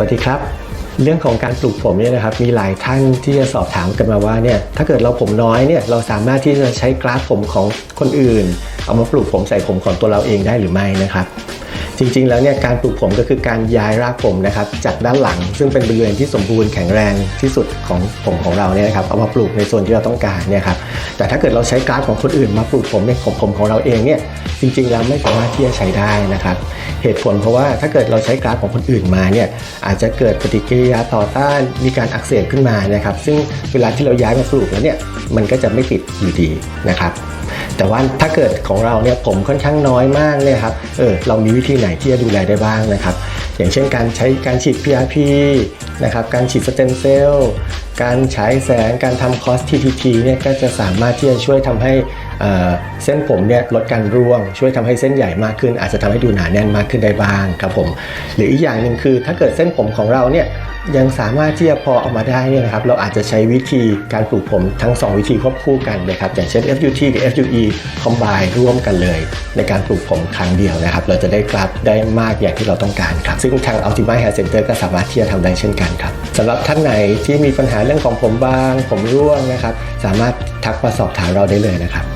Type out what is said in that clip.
สวัสดีครับ เรื่องของการปลูกผมเนี่ยนะครับมีหลายท่านที่จะสอบถามกันมาว่าเนี่ยถ้าเกิดเราผมน้อยเนี่ยเราสามารถที่จะใช้กราฟผมของคนอื่น เอามาปลูกผมใส่ผมของตัวเราเองได้หรือไม่นะครับ จริงๆ แล้วเนี่ยการปลูกผมก็คือการย้ายรากผมนะครับจากด้านหลัง ซึ่งเป็นบริเวณที่สมบูรณ์แข็งแรงที่สุดของผมของเราเนี่ยนะครับเอามาปลูกในส่วนที่เราต้องการเนี่ยครับแต่ถ้าเกิดเราใช้กราฟของคนอื่นมาปลูกผมในของผมของเราเองเนี่ยจริงๆแล้วไม่สามารถที่จะใช้ได้นะครับ เหตุผลเพราะว่าถ้าเกิดเราใช้กราฟของคนอื่นมาเนี่ยอาจจะเกิดปฏิกิริยาต่อต้านมีการอักเสบขึ้นมานะครับ ซึ่งเวลาที่เราย้ายมาปลูกแล้วเนี่ยมันก็จะไม่ติดอยู่ดีนะครับ แต่ว่าถ้าเกิดของเราเนี่ยผมค่อนข้างน้อยมากเนี่ยครับเออเรามีวิธีไหนที่จะดูแลได้บ้างนะครับ อย่างเช่นการใช้การฉีด PRP นะครับการฉีดสเต็มเซลล์การฉายแสงการทำคอส TTT เนี่ยก็จะสามารถที่จะช่วยทำให้ เส้นผมเนี่ยลดการร่วง ช่วยทำให้เส้นใหญ่มากขึ้น อาจจะทำให้ดูหนาแน่นมากขึ้นได้บ้างครับผม หรืออีกอย่างหนึ่งคือ ถ้าเกิดเส้นผมของเราเนี่ยยังสามารถที่จะพอเออกมาได้เนี่ยนะครับเราอาจจะใช้วิธีการปลูกผมทั้ง 2 วิธีควบคู่กันนะครับอย่างเช่น FUT กับ FUE combine ร่วมกันเลย ในการปลูกผมครั้งเดียวนะครับ เราจะได้กราฟได้มากอย่างที่เราต้องการครับ ซึ่งทาง Ultima Hair Center ก็สามารถที่จะทำได้เช่นกันครับสำหรับท่านไหนที่มีปัญหาเรื่องของผมบาง ผมร่วงนะครับ สามารถทักมาสอบถามเราได้เลยนะครับ